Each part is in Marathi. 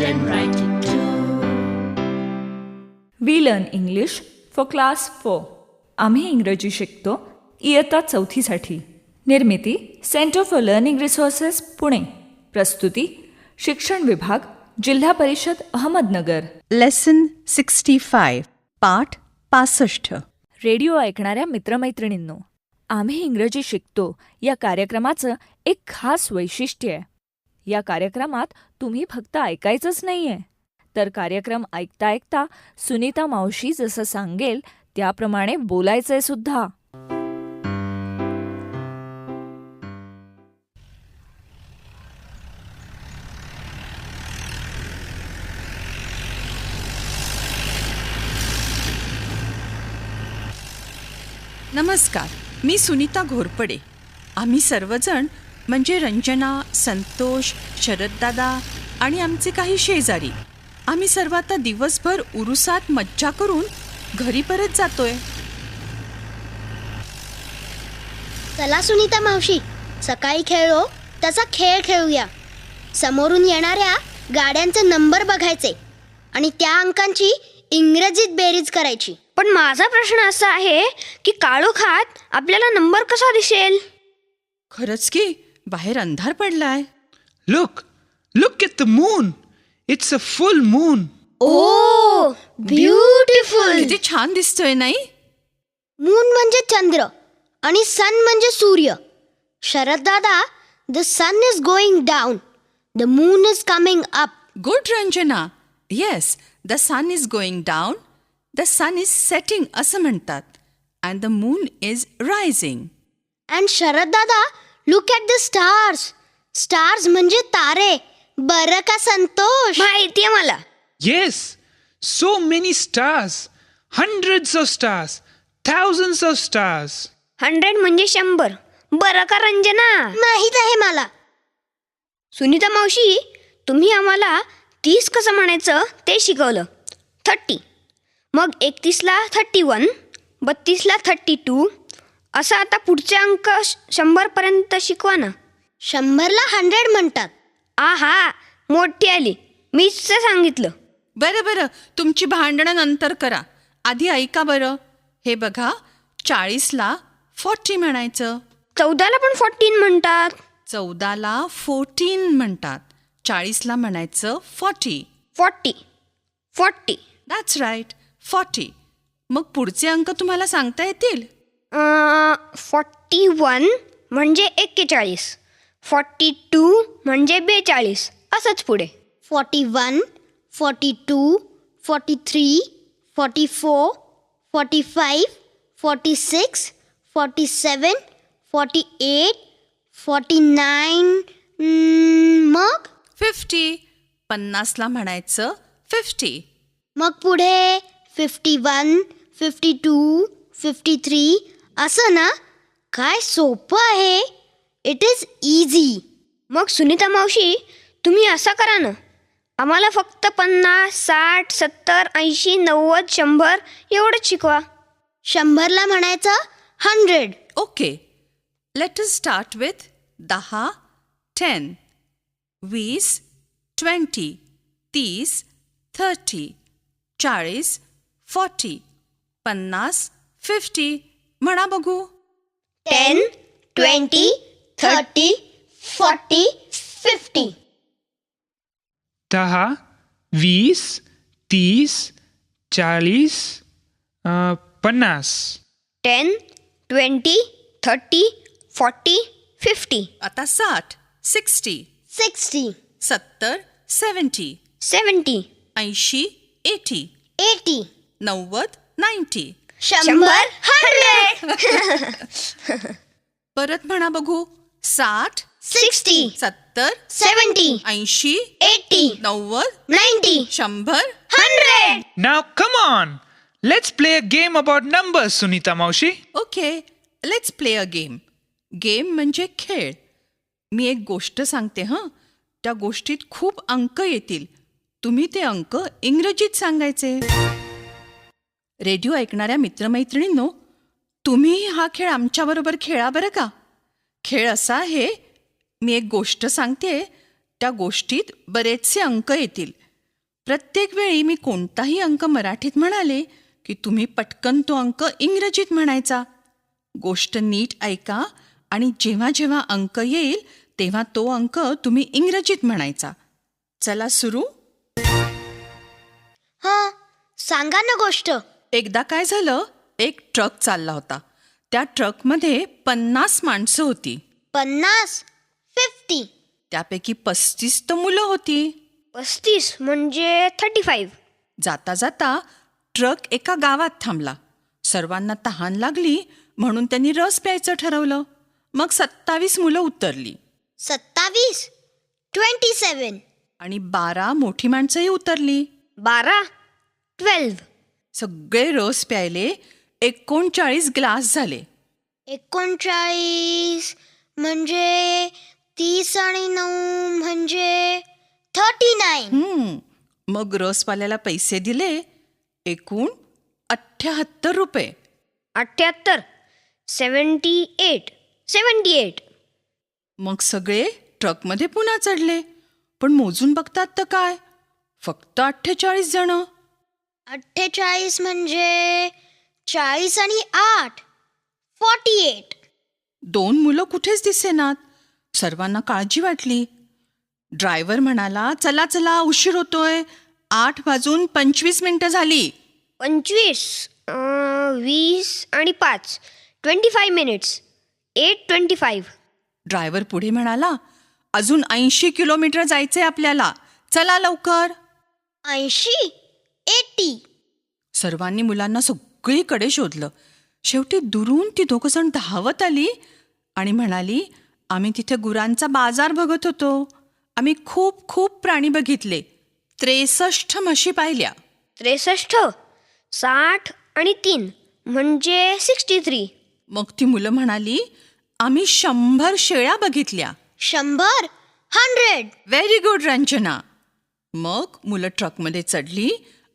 and write it too. We learn English for class four आम्ही इंग्रजी शिकतो. इयत्ता चौथीसाठी. निर्मिती centre for learning resources Pune. प्रस्तुती शिक्षण विभाग जिल्हा परिषद अहमदनगर. लेसन सिक्स्टी फाईव्ह पाठ पासष्ट. रेडिओ ऐकणाऱ्या मित्रमैत्रिणींनो आम्ही इंग्रजी शिकतो. या कार्यक्रमाचं एक खास वैशिष्ट्य आहे. या कार्यक्रमात तुम्ही फक्त ऐकायचंच नाहीये. तर कार्यक्रम ऐकता ऐकता सुनीता मावशी जसं सांगेल त्याप्रमाणे बोलायचंय सुद्धा. नमस्कार मी सुनीता घोरपडे. आम्ही सर्वजण म्हणजे रंजना संतोष शरददादा आणि आमचे काही शेजारी. आम्ही सर्व आता दिवसभर उरुसात मज्जा करून घरी परत जातोय. चला सुनीता मावशी सकाळी खेळलो तसा खेळ खेळूया. समोरून येणाऱ्या गाड्यांचे नंबर बघायचे आणि त्या अंकांची इंग्रजीत बेरीज करायची. पण माझा प्रश्न असा आहे की काळोखात आपल्याला नंबर कसा दिसेल? खरंच की बाहेर अंधार पडलाय. Look, look at the moon. It's a full moon. Oh beautiful किती छान दिसतोय नाही? मून म्हणजे चंद्र आणि सन म्हणजे सूर्य. शरद दादा the sun is going down the moon is coming up good Ranjana yes the sun is going down the sun is setting असं म्हणतात. And the moon is rising and Sharad दादा look at the stars stars म्हणजे तारे. बरं का संतोष? माहितीये मला. Yes, so many stars. Hundreds of stars. Thousands of stars. Hundred म्हणजे शंभर. बरं का रंजना? माहीत आहे मला. सुनीता मावशी तुम्ही आम्हाला तीस कसं म्हणायचं ते शिकवलं. थर्टी मग एकतीसला थर्टी वन बत्तीसला थर्टी टू असं आता पुढचे अंक श- शंभरपर्यंत शिकवा ना. शंभरला हंड्रेड म्हणतात. आहा मोठी आली. मीच तर सांगितलं. बरं बरं. तुमची भांडणं नंतर करा. आधी ऐका बरं. हे बघा चाळीसला फॉर्टी म्हणायचं. चौदाला पण फोर्टीन म्हणतात. चौदाला फोर्टीन म्हणतात. चाळीसला म्हणायचं forty forty forty that's right forty मग पुढचे अंक तुम्हाला सांगता येतील? फॉर्टी वन म्हणजे एक्केचाळीस. फॉर्टी टू म्हणजे बेचाळीस. असंच पुढे. Forty one forty two forty three forty four forty five forty six forty seven forty eight forty nine मग? फिफ्टी पन्नासला म्हणायचं फिफ्टी मग पुढे? Fifty one fifty two fifty three असं ना? काय सोपं आहे? इट इज इझी मग सुनीता मावशी तुम्ही असं करा ना. आम्हाला फक्त पन्नास साठ सत्तर ऐंशी नव्वद शंभर एवढंच शिकवा. शंभरला म्हणायचं hundred okay let us start with दहा टेन वीस ट्वेंटी तीस थर्टी चाळीस फॉर्टी पन्नास फिफ्टी म्हणा बघू. Ten twenty thirty forty fifty दहा वीस तीस चाळीस पन्नास. Ten twenty thirty forty fifty आता साठ सिक्स्टी सिक्स्टी सत्तर सेवन्टी सेवन्टी ऐंशी एटी एटी नव्वद नाईन्टी शंभर हंड्रेड. परत म्हणा बघू. साठ सिक्स्टी सत्तर सेवन्टी ऐंशी एटी नव्वद नाईन्टी. शंभर hundred. Now come on. Let's play a game about numbers, Sunita Maushi. Okay let's play a game game म्हणजे खेळ. मी एक गोष्ट सांगते हं? त्या गोष्टीत खूप अंक येतील. तुम्ही ते अंक इंग्रजीत सांगायचे. रेडिओ ऐकणाऱ्या मित्रमैत्रिणींनो तुम्हीही हा खेळ आमच्याबरोबर खेळा बरं का? खेळ असा आहे मी एक गोष्ट सांगते त्या गोष्टीत बरेचसे अंक येतील. प्रत्येक वेळी मी कोणताही अंक मराठीत म्हणाले की तुम्ही पटकन तो अंक इंग्रजीत म्हणायचा. गोष्ट नीट ऐका आणि जेव्हा जेव्हा अंक येईल तेव्हा तो अंक तुम्ही इंग्रजीत म्हणायचा. चला सुरू. हां सांगा ना गोष्ट. एकदा काय झालं? एक ट्रक चालला होता. त्या ट्रकमध्ये पन्नास माणसं होती. पन्नास? फिफ्टी? त्यापैकी पस्तीस तर मुलं होती. पस्तीस म्हणजे थर्टी फाईव्ह जाता जाता ट्रक एका गावात थांबला. सर्वांना तहान लागली म्हणून त्यांनी रस प्यायचं ठरवलं. मग सत्तावीस मुलं उतरली. सत्तावीस? ट्वेंटी सेवन आणि बारा मोठी माणसंही उतरली. बारा? ट्वेल्व सगळे रस प्यायले एकोणचाळीस ग्लास झाले. एकोणचाळीस म्हणजे तीस आणि नऊ म्हणजे थर्टी नाईन. हम्म, मग रसवाल्याला पैसे दिले एकूण अठ्ठ्याहत्तर रुपये. अठ्ठ्याहत्तर सेवन्टी एट सेवन्टी एट. मग सगळे ट्रकमध्ये पुन्हा चढले पण मोजून बघतात तर काय फक्त अठ्ठेचाळीस जण. अठ्ठेचाळीस म्हणजे चाळीस आणि आठ फॉर्टी एट दोन मुलं कुठेच दिसेनात सर्वांना काळजी वाटली. ड्रायव्हर म्हणाला चला चला उशीर होतोय. आठ वाजून पंचवीस मिनिटं झाली. पंचवीस वीस आणि पाच twenty five minutes eight twenty five driver पुढे म्हणाला अजून ऐंशी किलोमीटर जायचंय आपल्याला. चला लवकर. ऐंशी? एटी. सर्वांनी मुलांना सगळीकडे शोधलं. शेवटी दुरून ती दोघं जण धावत आली आणि म्हणाली आम्ही तिथे गुरांचा बाजार बघत होतो. आम्ही खूप खूप प्राणी बघितले. त्रेसष्ट म्हशी पाहिल्या. त्रेसष्ट साठ आणि तीन म्हणजे सिक्स्टी थ्री. मग ती मुलं म्हणाली आम्ही शंभर शेळ्या बघितल्या. शंभर? हंड्रेड. Very good Ranjana. मग मुलं ट्रकमध्ये चढली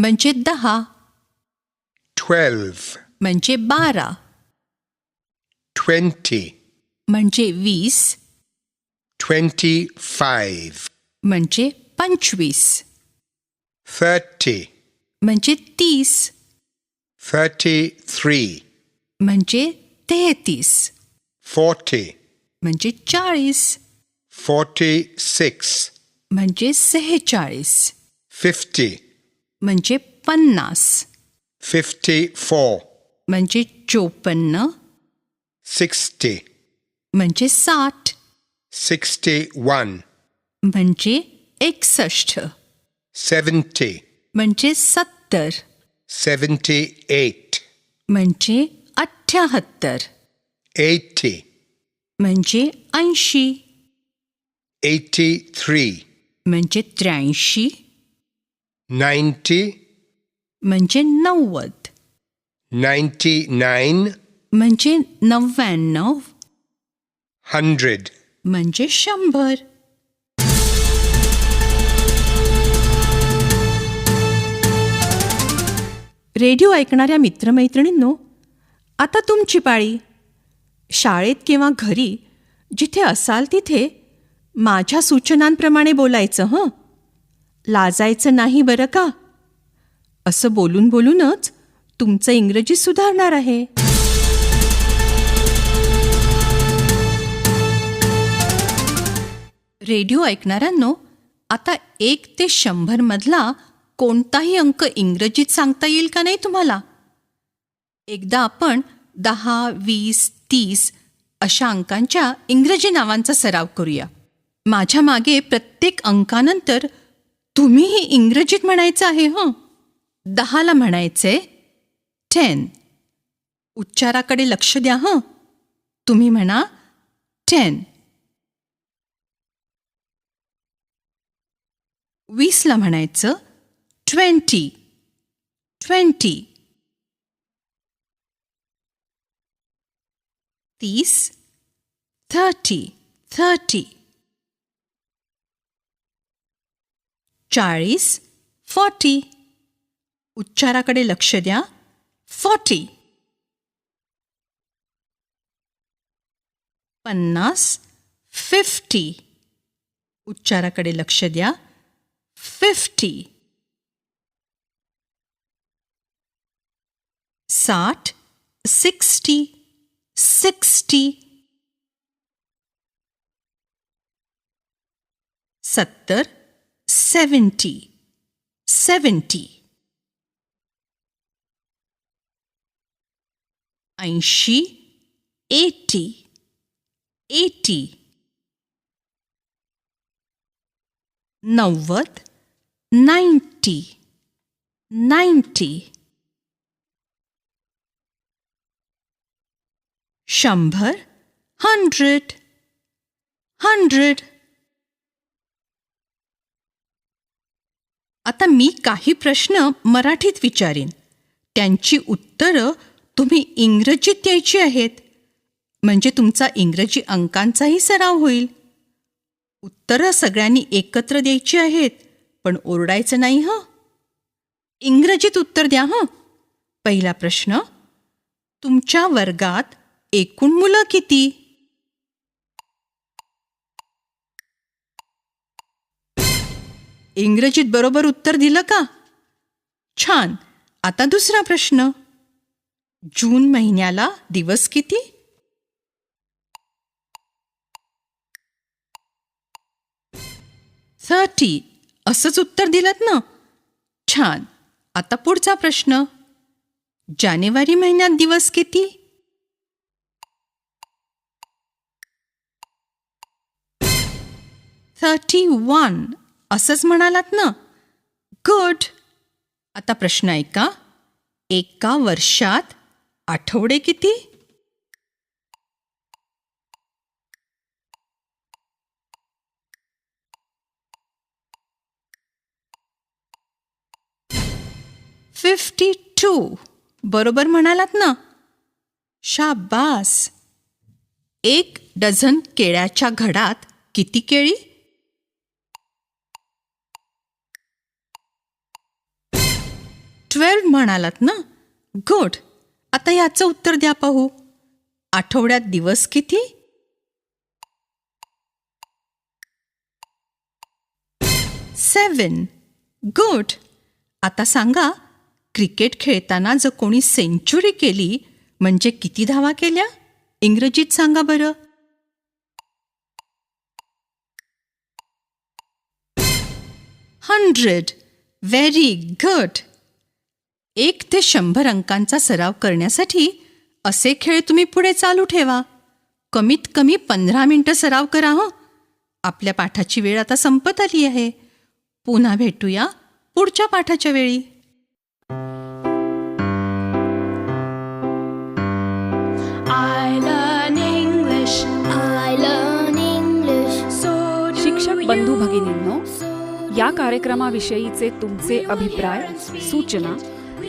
म्हणजे दहा twelve, म्हणजे बारा twenty, म्हणजे वीस twenty-five, म्हणजे पंचवीस thirty, म्हणजे तीस thirty-three, म्हणजे तेहतीस forty, म्हणजे चाळीस forty-six, म्हणजे सेहेचाळीस fifty, म्हणजे पन्नास. Fifty-four, म्हणजे चोपन्न. Sixty, म्हणजे साठ. Sixty-one, म्हणजे एकसष्ट. Seventy, म्हणजे सत्तर. Seventy-eight, म्हणजे अठ्ठ्याहत्तर eighty, म्हणजे ऐंशी. Eighty-three, म्हणजे त्र्याऐंशी. Ninety, म्हणजे नव्वद. ninety-nine, म्हणजे नव्याण्णव hundred. म्हणजे शंभर. रेडिओ ऐकणाऱ्या मित्रमैत्रिणींनो आता तुमची पाळी. शाळेत किंवा घरी जिथे असाल तिथे माझ्या सूचनांप्रमाणे बोलायचं हं? लाजायचं नाही बरं का? असं बोलून बोलूनच तुमचं इंग्रजी सुधारणार आहे. रेडिओ ऐकणाऱ्यांनो आता एक ते शंभर मधला कोणताही अंक इंग्रजीत सांगता येईल का नाही तुम्हाला? एकदा आपण दहा वीस तीस अशा अंकांच्या इंग्रजी नावांचा सराव करूया. माझ्या मागे प्रत्येक अंकानंतर तुम्ही ही इंग्रजीत म्हणायचं आहे हं? दहाला म्हणायचे टेन उच्चाराकडे लक्ष द्या हं? तुम्ही म्हणा टेन वीसला म्हणायचं ट्वेंटी ट्वेंटी तीस. थर्टी थर्टी चाळीस फॉर्टी उच्चाराकडे लक्ष द्या. फॉर्टी पन्नास फिफ्टी उच्चाराकडे लक्ष द्या. फिफ्टी साठ सिक्स्टी सिक्स्टी सत्तर seventy, seventy. And she, eighty, eighty. Nawad, ninety, ninety. Shambhar, hundred, hundred. आता मी काही प्रश्न मराठीत विचारीन. त्यांची उत्तरं तुम्ही इंग्रजीत द्यायची आहेत. म्हणजे तुमचा इंग्रजी अंकांचाही सराव होईल. उत्तरं सगळ्यांनी एकत्र द्यायची आहेत पण ओरडायचं नाही हं? इंग्रजीत उत्तर द्या हं? पहिला प्रश्न तुमच्या वर्गात एकूण मुलं किती? इंग्रजीत बरोबर उत्तर दिलं का? छान. आता दुसरा प्रश्न. जून महिन्याला दिवस किती? थर्टी. असंच उत्तर दिलं ना? छान. आता पुढचा प्रश्न. जानेवारी महिन्यात दिवस किती? Thirty one. असंच म्हणालात ना. गुड आता प्रश्न ऐका एका वर्षात आठवडे किती? फिफ्टी टू बरोबर म्हणालात ना. शाबास. एक डझन केळ्याच्या घडात किती केळी? ट्वेल्व म्हणालात ना? गुड. आता याचं उत्तर द्या पाहू. आठवड्यात दिवस किती? Seven good. आता सांगा क्रिकेट खेळताना जर कोणी सेंचुरी केली म्हणजे किती धावा केल्या? इंग्रजीत सांगा बरं. हंड्रेड. Very good. एक ते शंभर अंकांचा सराव करण्यासाठी असे खेळ तुम्ही पुढे चालू ठेवा. कमीत कमी पंधरा मिनटं सराव करा हं. आपल्या पाठाची वेळ आता संपत आली आहे. पुन्हा भेटूया पुढच्या पाठाच्या वेळी. शिक्षक. बंधू भगिनींनो या कार्यक्रमाविषयीचे तुमचे अभिप्राय सूचना